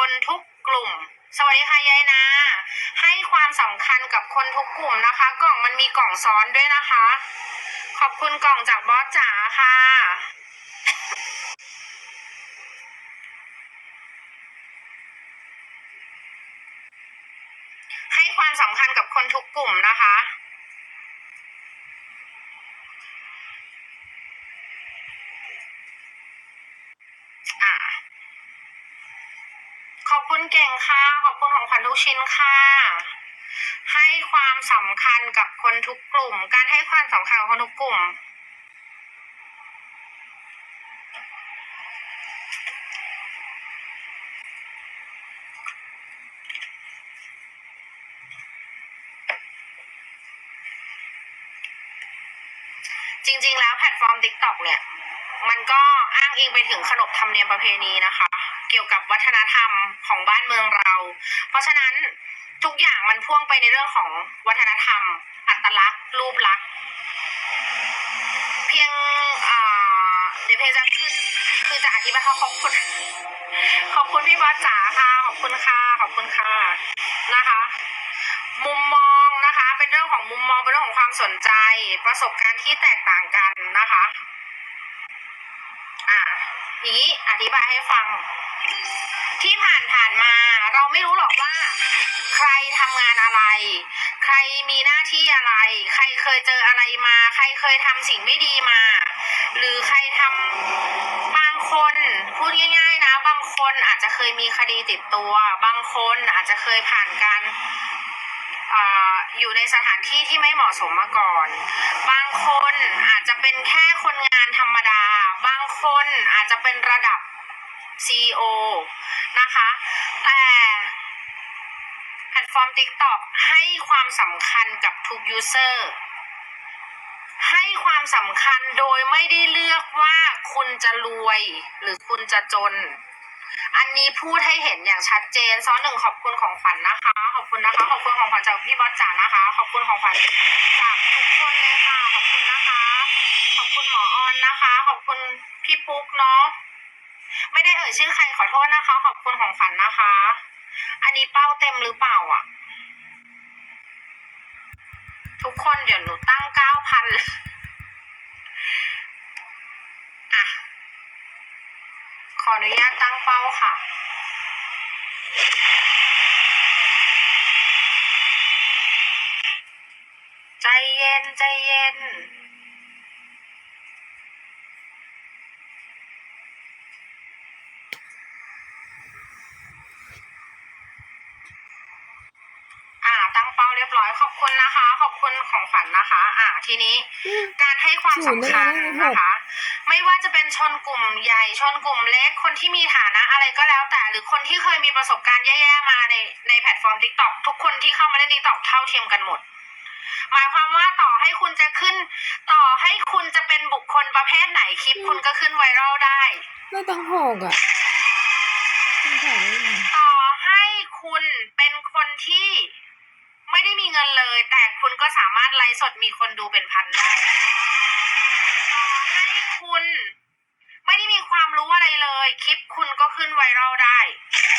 คนทุกกลุ่ม สวัสดีค่ะยายนา ให้ความสำคัญกับคนทุกกลุ่มนะคะ กล่องมันมีกล่องซ้อนด้วยนะคะ ขอบคุณกล่องจากบอสจ๋าค่ะให้ความสำคัญกับคนทุกกลุ่มนะคะอะ ขอบคุณ เก่งค่ะ ขอบคุณของขวัญทุกชิ้นค่ะ ให้ความสำคัญกับคนทุกกลุ่ม การให้ความสำคัญกับคนทุกกลุ่ม จริง ๆ แล้วแพลตฟอร์ม TikTok เนี่ย มันก็อ้างอิงไปถึงขนบธรรมเนียมประเพณีนะคะ เกี่ยวกับวัฒนธรรมของบ้านเมืองเรา เพราะฉะนั้นทุกอย่างมันพ่วงไปในเรื่องของวัฒนธรรม อัตลักษณ์ รูปลักษณ์ เพียงเดี๋ยวเพจะขึ้นคือจะอธิบายเขาขอบคุณ ขอบคุณพี่บอสจ๋าค่ะ ขอบคุณค่ะ ขอบคุณค่ะนะคะ มุมมองนะคะ เป็นเรื่องของมุมมองเป็นเรื่องของความสนใจ ประสบการณ์ที่แตกต่างกันนะคะ อะทีนี้อธิบายให้ฟัง ที่ผ่านผ่านมาเราไม่รู้หรอกว่า ใครทำงานอะไร ใครมีหน้าที่อะไร ใครเคยเจออะไรมา ใครเคยทำสิ่งไม่ดีมา หรือใครทำบางคนพูดง่าย ๆ นะ บางคนอาจจะเคยมีคดีติดตัว บางคนอาจจะเคยผ่านการอ่าอยู่ในสถานที่ที่ไม่เหมาะสมมาก่อน บางคนอาจจะเป็นแค่คนงานธรรมดา บางคนอาจจะเป็นระดับ CEO นะคะ แต่แพลตฟอร์ม TikTok ให้ความสำคัญกับทุก user ให้ความสำคัญโดยไม่ได้เลือกว่าคุณจะรวยหรือคุณจะจน อันนี้พูดให้เห็นอย่างชัดเจน ซ้อนหนึ่งขอบคุณของขวัญนะคะ ขอบคุณนะคะ ขอบคุณของขวัญจากพี่บอสจ๋านะคะ ขอบคุณของขวัญจากทุกคนเลยค่ะ ขอบคุณนะคะ ขอบคุณหมอออนนะคะ ขอบคุณพี่ปุ๊กเนาะ ไม่ได้เอ่ยชื่อใครขอโทษนะคะ ขอบคุณของขวัญนะคะ อันนี้เป้าเต็มหรือเปล่าอะ ทุกคนเดี๋ยวหนูตั้งเก้าพันอะ ขออนุญาตตั้งเป้าค่ะใจเย็นใจเย็น อ่า ตั้งเป้าเรียบร้อย ขอบคุณนะคะ ขอบคุณของขวัญนะคะ อ่าทีนี้การให้ความสำคัญนะคะ ไม่ว่าจะเป็นชนกลุ่มใหญ่ชนกลุ่มเล็กคนที่มีฐานะอะไรก็แล้วแต่ หรือคนที่เคยมีประสบการณ์แย่ๆมาในในแพลตฟอร์ม t ิ k t o k ทุกคนที่เข้ามาเล่น t ิ k t o k เท่าเทียมกันหมด หมายความว่าต่อให้คุณจะขึ้น ต่อให้คุณจะเป็นบุคคลประเภทไหนคลิปคุณก็ขึ้นไวรัลได้ ไม่ต้องหกอะคุณถ่ายได้ไงต่อให้คุณเป็นคนที่ไม่ได้มีเงินเลย แต่คุณก็สามารถไลฟ์สดมีคนดูเป็นพันได้ ต่อให้คุณไม่ได้มีความรู้อะไรเลย คลิปคุณก็ขึ้นไวรัลได้เพรา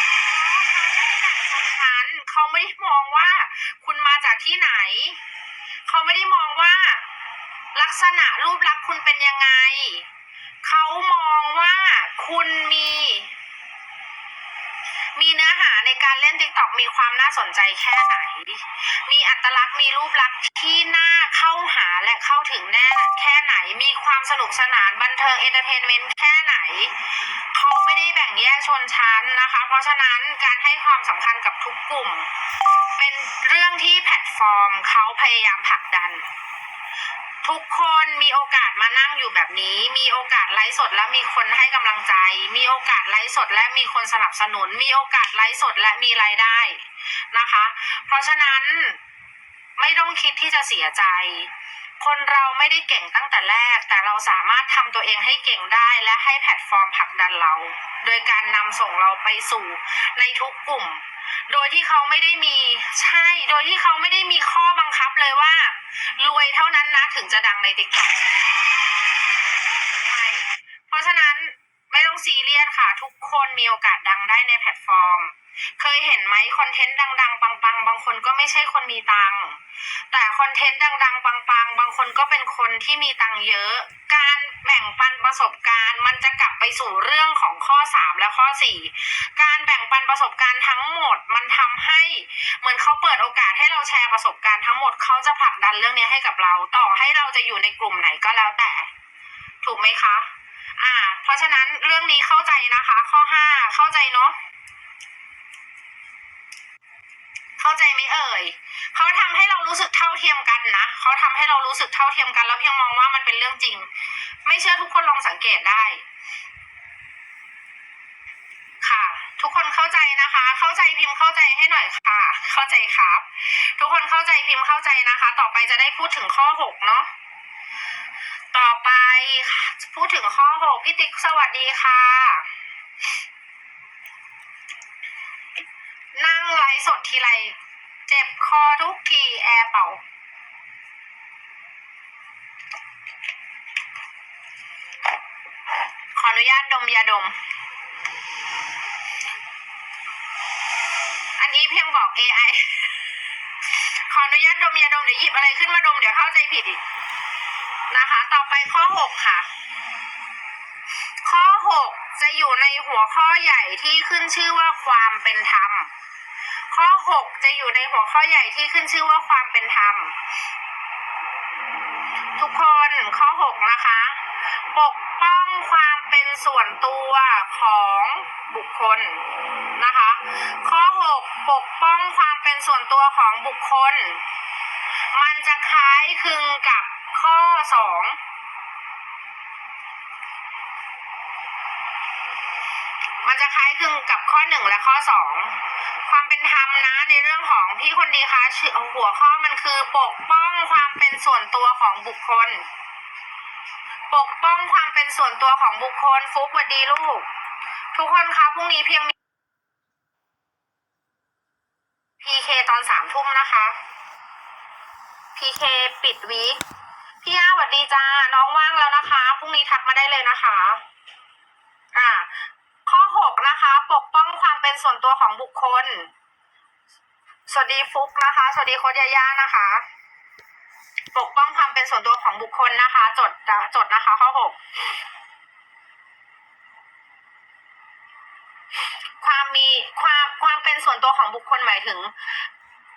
ะเขาไม่ได้แบ่งชนชั้นเขาไม่ได้มองว่า คุณมาจากที่ไหน เขาไม่ได้มองว่า ลักษณะรูปลักษณ์คุณเป็นยังไง เขามองว่า คุณมี มีเนื้อหาในการเล่น t ิ k t o k มีความน่าสนใจแค่ไหน มีอัตลักษณ์มีรูปลักษณ์ที่น่าเข้าหาและเข้าถึงแน่แค่ไหน มีความสนุกสนานบันเทิงเอนเตอร์เทนเมนต์แค่ไหน เขาไม่ได้แบ่งแยกชนชั้นนะคะ เพราะฉะนั้นการให้ความสำคัญกับทุกกลุ่ม เป็นเรื่องที่แพลตฟอร์มเขาพยายามผลักดัน ทุกคนมีโอกาสมานั่งอยู่แบบนี้ มีโอกาสไลฟ์สดและมีคนให้กำลังใจ มีโอกาสไลฟ์สดและมีคนสนับสนุน มีโอกาสไลฟ์สดและมีรายได้นะคะ เพราะฉะนั้นไม่ต้องคิดที่จะเสียใจ คนเราไม่ได้เก่งตั้งแต่แรก แต่เราสามารถทำตัวเองให้เก่งได้และให้แพลตฟอร์มผลักดันเรา โดยการนำส่งเราไปสู่ในทุกกลุ่ม โดยที่เขาไม่ได้มีใช่ โดยที่เขาไม่ได้มีข้อบังคับเลยว่า รวยเท่านั้น ถึงจะดังในติ๊กต็อกเพราะฉะนั้นไม่ต้องซีเรียสค่ะ ทุกคนมีโอกาสดังได้ในแพลตฟอร์ม เคยเห็นไหมคอนเทนต์ดัง ๆ ปัง ๆ บางคนก็ไม่ใช่คนมีตังค์ แต่คอนเทนต์ดังๆปังๆ บางคนก็เป็นคนที่มีตังเยอะ การแบ่งปันประสบการณ์ มันจะกลับไปสู่เรื่องของข้อ 3 และข้อ 4 การแบ่งปันประสบการณ์ทั้งหมดมันทำให้ เหมือนเขาเปิดโอกาสให้เราแชร์ประสบการณ์ทั้งหมดเขาจะผลักดันเรื่องนี้ให้กับเราต่อให้เราจะอยู่ในกลุ่มไหนก็แล้วแต่ ถูกไหมคะ อ่า เพราะฉะนั้นเรื่องนี้เข้าใจนะคะ ข้อห้าเข้าใจเนาะ เข้าใจไหมเอ่ยเขาทำให้เรารู้สึกเท่าเทียมกันนะเขาทำให้เรารู้สึกเท่าเทียมกันแล้วเพียงมองว่ามันเป็นเรื่องจริง ไม่เชื่อทุกคนลองสังเกตได้ ค่ะ ทุกคนเข้าใจนะคะ เข้าใจพิมพ์เข้าใจให้หน่อยค่ะ เข้าใจครับ ทุกคนเข้าใจพิมพ์เข้าใจนะคะ ต่อไปจะได้พูดถึงข้อหกเนาะต่อไปพูดถึงข้อหกพี่ติ๊กสวัสดีค่ะ นั่งไล ฟ์สดทีไรเจ็บคอทุกทีแอร์เป่า ขออนุญาตดมยาดม อันนี้เพียงบอก AI ขออนุญาตดมยาดมเดี๋ยวหยิบอะไรขึ้นมาดมเดี๋ยวเข้าใจผิดอีกนะคะ ต่อไปข้อหกค่ะ ข้อหกจะอยู่ในหัวข้อใหญ่ที่ขึ้นชื่อว่าความเป็นธรรม ข้อ 6 จะอยู่ในหัวข้อใหญ่ที่ขึ้นชื่อว่าความเป็นธรรม ทุกคนข้อ 6 นะคะ ปกป้องความเป็นส่วนตัวของบุคคลนะคะ ข้อ 6 ปกป้องความเป็นส่วนตัวของบุคคล มันจะคล้ายคลึงกับข้อ 2มันจะคล้ายคลึงกับข้อ 1 และข้อ 2 หัวข้อมันคือปกป้องความเป็นส่วนตัวของบุคคล ปกป้องความเป็นส่วนตัวของบุคคล ฟุกวัสดีลูก ทุกคนคะพรุ่งนี้เพียงมี PK ตอนสามทุ่มนะคะ PK ปิดวีคพี่ย่าสวัสดีจ้า น้องว่างแล้วนะคะ พรุ่งนี้ทักมาได้เลยนะคะ อ่า ข้อหกนะคะ ปกป้องความเป็นส่วนตัวของบุคคล สวัสดีฟุกนะคะ สวัสดีโคดยาย่านะคะ ปกป้องความเป็นส่วนตัวของบุคคลนะคะ จดจดนะคะ ข้อหกความมีความความเป็นส่วนตัวของบุคคลหมายถึง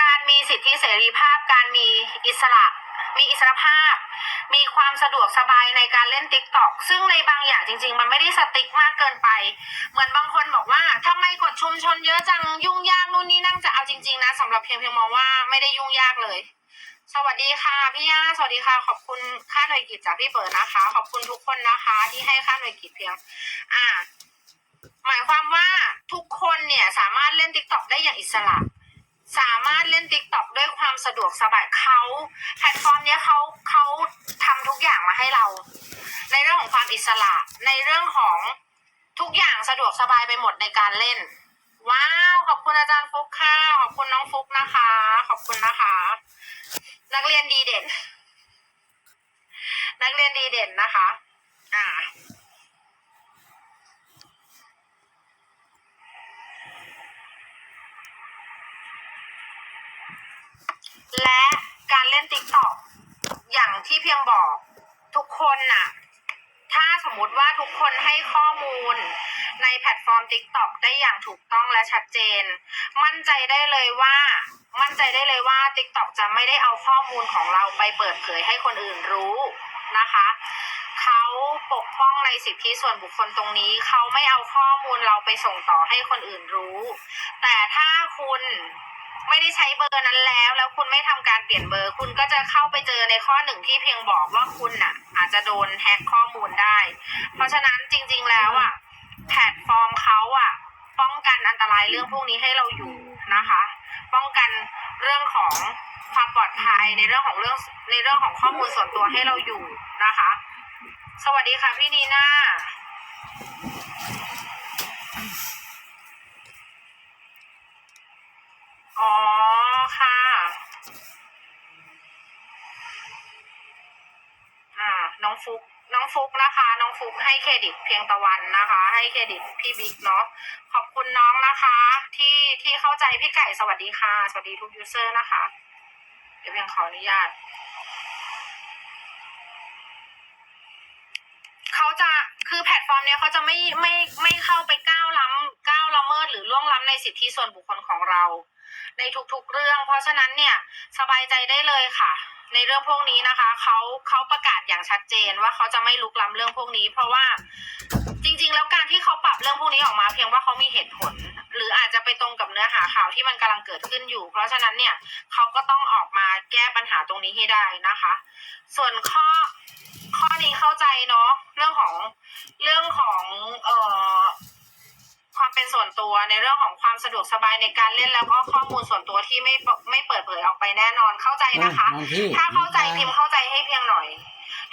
การมีสิทธิเสรีภาพ การมีอิสระ มีอิสรภาพ มีความสะดวกสบายในการเล่นติ๊กต็อกซึ่งในบางอย่างจริง ๆ มันไม่ได้สติ๊กมากเกินไป เหมือนบางคนบอกว่าทำไมกดชุมชนเยอะจังยุ่งยากนู่นนี่นั่งจะเอาจริง ๆ นะสำหรับเพียงเพียงมองว่าไม่ได้ยุ่งยากเลย สวัสดีค่ะพี่ย่าสวัสดีค่ะ ขอบคุณค่าหน่วยกิจจากพี่เปิดนะคะ ขอบคุณทุกคนนะคะ ที่ให้ค่าหน่วยกิจเพียง อ่า หมายความว่าทุกคนเนี่ยสามารถเล่น t ิ k t o k ได้อย่างอิสระ สามารถเล่น t ิ k t o k ด้วยความสะดวกสบายเขาแพลตฟอร์มเนี้ยเขาเขาทำทุกอย่างมาให้เรา ในเรื่องของความอิสระ ในเรื่องของทุกอย่างสะดวกสบายไปหมดในการเล่น ว้าวขอบคุณอาจารย์ฟุกค่ะขอบคุณน้องฟุกนะคะ ขอบคุณนะคะ นักเรียนดีเด่น นักเรียนดีเด่นนะคะ อ่า และการเล่นติ๊กต็อกอย่างที่เพียงบอกทุกคนน่ะ ถ้าสมมติว่าทุกคนให้ข้อมูลในแพลตฟอร์ม TikTok ได้อย่างถูกต้องและชัดเจน มั่นใจได้เลยว่า มั่นใจได้เลยว่า TikTok จะไม่ได้เอาข้อมูลของเราไปเปิดเผยให้คนอื่นรู้นะคะเขาปกป้องในสิทธิส่วนบุคคลตรงนี้ เขาไม่เอาข้อมูลเราไปส่งต่อให้คนอื่นรู้ แต่ถ้าคุณ ไม่ได้ใช้เบอร์นั้นแล้ว แล้วคุณไม่ทำการเปลี่ยนเบอร์ คุณก็จะเข้าไปเจอในข้อหนึ่งที่เพียงบอกว่าคุณน่ะ อาจจะโดนแฮกข้อมูลได้ เพราะฉะนั้นจริง ๆ แล้วอะแพลตฟอร์มเขาอะ ป้องกันอันตรายเรื่องพวกนี้ให้เราอยู่นะคะ ป้องกันเรื่องของความปลอดภัยในเรื่องของเรื่องในเรื่องของข้อมูลส่วนตัวให้เราอยู่นะคะ สวัสดีค่ะพี่นีน่า อ๋อค่ะ อ่า น้อง ฟุกน้องฟุกนะคะ น้องฟุกให้เครดิตเพียงตะวันนะคะ ให้เครดิตพี่บิ๊กเนาะขอบคุณน้องนะคะ ที่ที่เข้าใจพี่ไก่สวัสดีค่ะ สวัสดีทุกยูเซอร์นะคะ เดี๋ยวเพียงขออนุญาตเขาจะคือแพลตฟอร์มเนี้ยเขาจะไม่ไม่ไม่เข้าไปก้าวล้ำก้าวละเมิดหรือล่วงล้ำในสิทธิส่วนบุคคลของเรา ในทุกๆเรื่อง เพราะฉะนั้นเนี่ยสบายใจได้เลยค่ะ ในเรื่องพวกนี้นะคะเขาเขาประกาศอย่างชัดเจนว่าเขาจะไม่ลุกล้ำเรื่องพวกนี้ เพราะว่าจริง ๆ แล้วการที่เขาปรับเรื่องพวกนี้ออกมา เพียงว่าเขามีเหตุผล หรืออาจจะไปตรงกับเนื้อหาข่าวที่มันกำลังเกิดขึ้นอยู่ เพราะฉะนั้นเนี่ยเขาก็ต้องออกมาแก้ปัญหาตรงนี้ให้ได้นะคะ ส่วนข้อข้อนี้เข้าใจเนาะเรื่องของเรื่องของเอ่อ ความเป็นส่วนตัวในเรื่องของความสะดวกสบายในการเล่นแล้วก็ข้อมูลส่วนตัวที่ไม่เปิดไม่เปิดเผยออกไปแน่นอนเข้าใจนะคะน้องพี่ถ้าเข้าใจพิมพ์เข้าใจให้เพียงหน่อย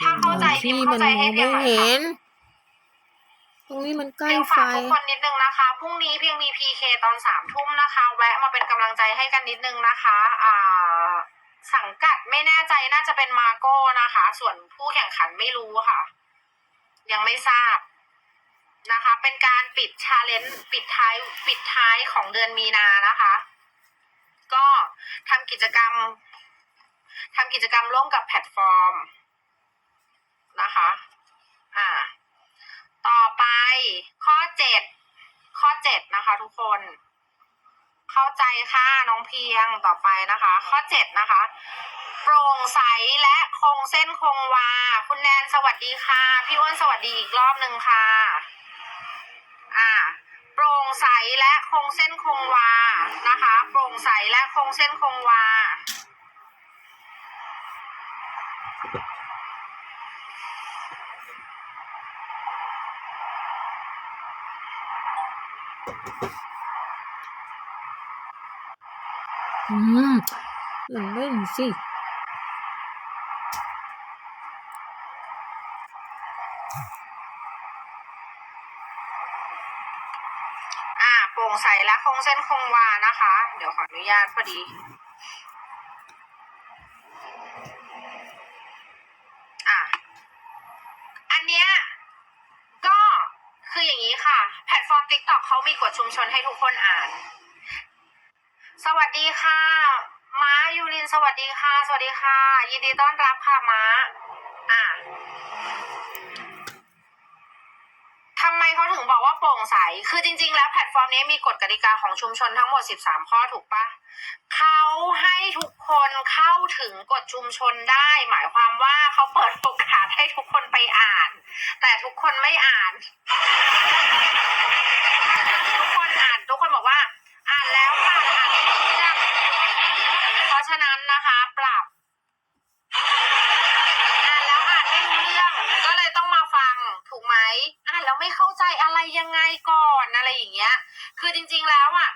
ถ้าเข้าใจพิที่มพ์มัเข้านใจมให้องเพียไม่งหน่อยเห็ค่ะนตรงนี้มันใกล้เพียงไฟฝากทุกคนนิดนึงนะคะ พรุ่งนี้เพียงมีพีเคตอนสามทุ่มนะคะ แวะมาเป็นกำลังใจให้กันนิดนึงนะคะ อ่า สังกัดไม่แน่ใจน่าจะเป็นมาโก้นะคะ ส่วนผู้แข่งขันไม่รู้ค่ะ ยังไม่ทราบ นะคะ เป็นการปิดชาเลนจ์ปิดท้ายปิดท้ายของเดือนมีนานะคะ ก็ทำกิจกรรมทำกิจกรรมร่วมกับแพลตฟอร์มนะคะ อ่า ต่อไปข้อเจ็ดข้อเจ็ดนะคะ ทุกคน เข้าใจค่ะน้องเพียงต่อไปนะคะ ข้อเจ็ดนะคะโปร่งใสและคงเส้นคงวา คุณแนนสวัสดีค่ะ พี่อ้วนสวัสดีอีกรอบหนึ่งค่ะ ใสและคงเส้นคงวา นะคะ โปร่งใสและคงเส้นคงวา อืมลังเล่นสิ อ่าโปร่งใสและค งเส้นคงวานะคะ เดี๋ยวขออนุญาตพอดี อะ อันเนี้ยก็คืออย่างนี้ค่ะ แพลตฟอร์ม TikTok เขามีกฎชุมชนให้ทุกคนอ่าน สวัสดีค่ะ ม้ายูริน สวัสดีค่ะ สวัสดีค่ะ ยินดีต้อนรับค่ะม้า อะ เขาถึงบอกว่าโปร่งใส คือจริง ๆ แล้วแพลตฟอร์มนี้มีกฎกติกาของชุมชนทั้งหมด 13 ข้อถูกปะเขาให้ทุกคนเข้าถึงกฎชุมชนได้ หมายความว่าเขาเปิดโอกาสให้ทุกคนไปอ่าน แต่ทุกคนไม่อ่าน ทุกคนอ่านทุกคนบอกว่า อ่านแล้วค่ะอ่านไม่รู้เรื่องเพราะฉะนั้นนะคะ ปรับ อ่านแล้วอ่านไม่รู้เรื่อง ก็เลยต้องมาฟังถูกไหมอ่านแล้ว ไม่เข้าใจอะไรยังไงก่อนอะไรอย่างเงี้ย คือจริง ๆแล้วอะ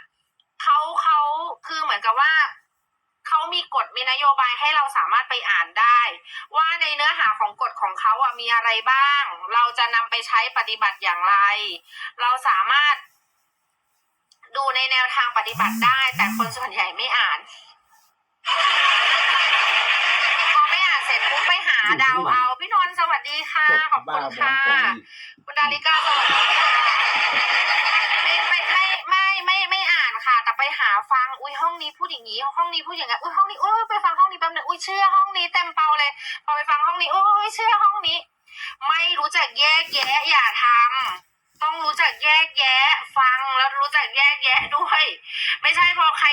เขาเขาคือเหมือนกับว่าเขามีกฎมีนโยบายให้เราสามารถไปอ่านได้ ว่าในเนื้อหาของกฎของเขาอะมีอะไรบ้าง เราจะนำไปใช้ปฏิบัติอย่างไร เราสามารถดูในแนวทางปฏิบัติได้ แต่คนส่วนใหญ่ไม่อ่าน พอไม่อ่านเสร็จปุ๊บไปหาเดาวเอา พี่นนท์สวัสดีค่ะ ขอบคุณค่ะ คุณดาริกาสวัสดีค่ะไม่ไม่ไม่ไม่ไม่ไม่อ่านค่ะ แต่ไปหาฟังอุ้ยห้องนี้พูดอย่างนี้ห้องนี้พูดอย่างนั้นอุ้ยห้องนี้อุ้ยไปฟังห้องนี้แป๊บนึงอุ้ยเชื่อห้องนี้เต็มเปาเลย พอไปฟังห้องนี้อุ้ยเชื่อห้องนี้ ไม่รู้จักแยกแยะอย่าทำต้องรู้จักแยกแยะ ฟังแล้วรู้จักแยกแยะด้วย ไม่ใช่พอใคร